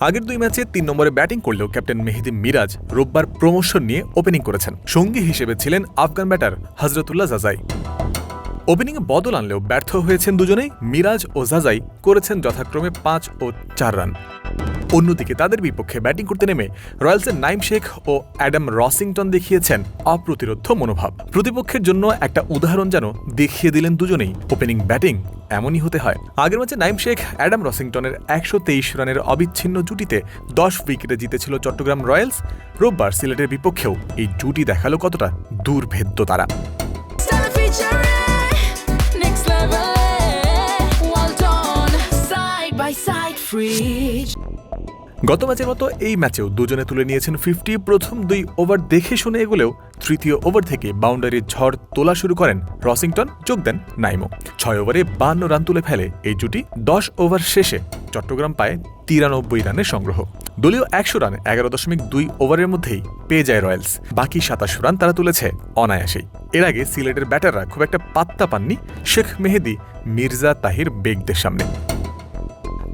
আগের দুই ম্যাচে তিন নম্বরে ব্যাটিং করলেও ক্যাপ্টেন মেহেদি মিরাজ রোববার প্রমোশন নিয়ে ওপেনিং করেছেন। সঙ্গী হিসেবে ছিলেন আফগান ব্যাটার হজরতুল্লাহ জাজাই। ওপেনিংয়ে বদল আনলেও ব্যর্থ হয়েছেন দুজনেই। মিরাজ ও জাজাই করেছেন যথাক্রমে পাঁচ ও চার রান। অন্যদিকে তাদের বিপক্ষে ব্যাটিং করতে নেমে রয়্যালসের নাইম শেখ ও অ্যাডাম রসিংটন দেখিয়েছেন অপ্রতিরোধ্য মনোভাব। প্রতিপক্ষের জন্য একটা উদাহরণ যেন দেখিয়ে দিলেন দুজনেই ওপেনিং ব্যাটিং এমনই হতে হয়। আগের ম্যাচে নাইম শেখ, অ্যাডাম রসিংটনের একশো তেইশ রানের অবিচ্ছিন্ন জুটিতে দশ উইকেটে জিতেছিল চট্টগ্রাম রয়্যালস। রোববার সিলেটের বিপক্ষেও এই জুটি দেখাল কতটা দুর্ভেদ্য তারা। গত ম্যাচের মতো এই ম্যাচেও দুজনে তুলে নিয়েছেন ফিফটি প্রথম দুই ওভার দেখে শুনে এগুলেও তৃতীয় ওভার থেকে বাউন্ডারির ঝড় তোলা শুরু করেন রসিংটন, যোগ দেন নাইমো। ছয় ওভারে বান্ন রান তুলে ফেলে এই জুটি দশ ওভার শেষে চট্টগ্রাম পায় তিরানব্বই রানের সংগ্রহ। দলীয় একশো রান এগারো দশমিক দুই ওভারের মধ্যেই পেয়ে যায় রয়্যালস। বাকি সাতাশ রান তারা তুলেছে অনায়াসেই। এর আগে সিলেটের ব্যাটাররা খুব একটা পাত্তা পাননি শেখ মেহেদি, মির্জা তাহির বেগদের সামনে।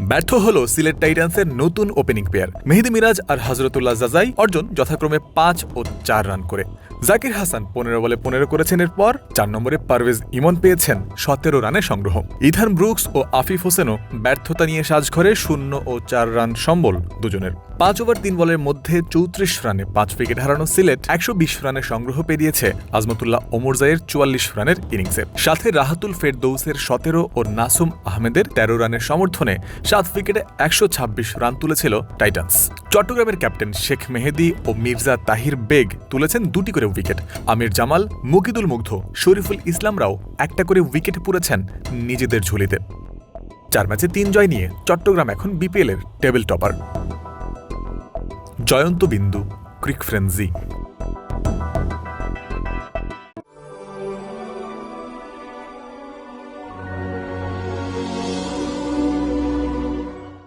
ব্যর্থ হল সিলেট টাইটান্সের নতুন ওপেনিং পেয়ার মেহেদি মিরাজ আর হজরতুল্লাহ জাজাই অর্জন যথাক্রমে পাঁচ ও চার রান করে। জাকির হাসান পনেরো বলে পনেরো করেছেন, এরপর চার নম্বরে পারভেজ ইমন পেয়েছেন সতেরো রানের সংগ্রহ। ইথান ব্রুকস ও আফিফ হোসেনও ব্যর্থতা নিয়ে সাজঘরে শূন্য ও চার রান সম্বল দুজনের। পাঁচ ওভার তিন বলের মধ্যে চৌত্রিশ রানে পাঁচ উইকেট হারানো সিলেট একশো বিশ রানের সংগ্রহ পেরিয়েছে আজমতুল্লাহ ওমরজাইয়ের চুয়াল্লিশ রানের ইনিংসে সাথে রাহাতুল ফেরদৌসের সতেরো ও নাসুম আহমেদের তেরো রানের সমর্থনে সাত উইকেটে একশো ছাব্বিশ রান তুলেছিল টাইটান্স। চট্টগ্রামের ক্যাপ্টেন শেখ মেহেদি ও মির্জা তাহির বেগ তুলেছেন দুটি করে উইকেট। আমির জামাল, মুকিদুল মুগ্ধ, শরীফুল ইসলামরাও একটা করে উইকেট পুরেছেন নিজেদের ঝুলিতে। চার ম্যাচে তিন জয় নিয়ে চট্টগ্রাম এখন বিপিএল এর টেবিল টপার। জয়ন্ত বিন্দু, ক্রিক ফ্রেন্সি।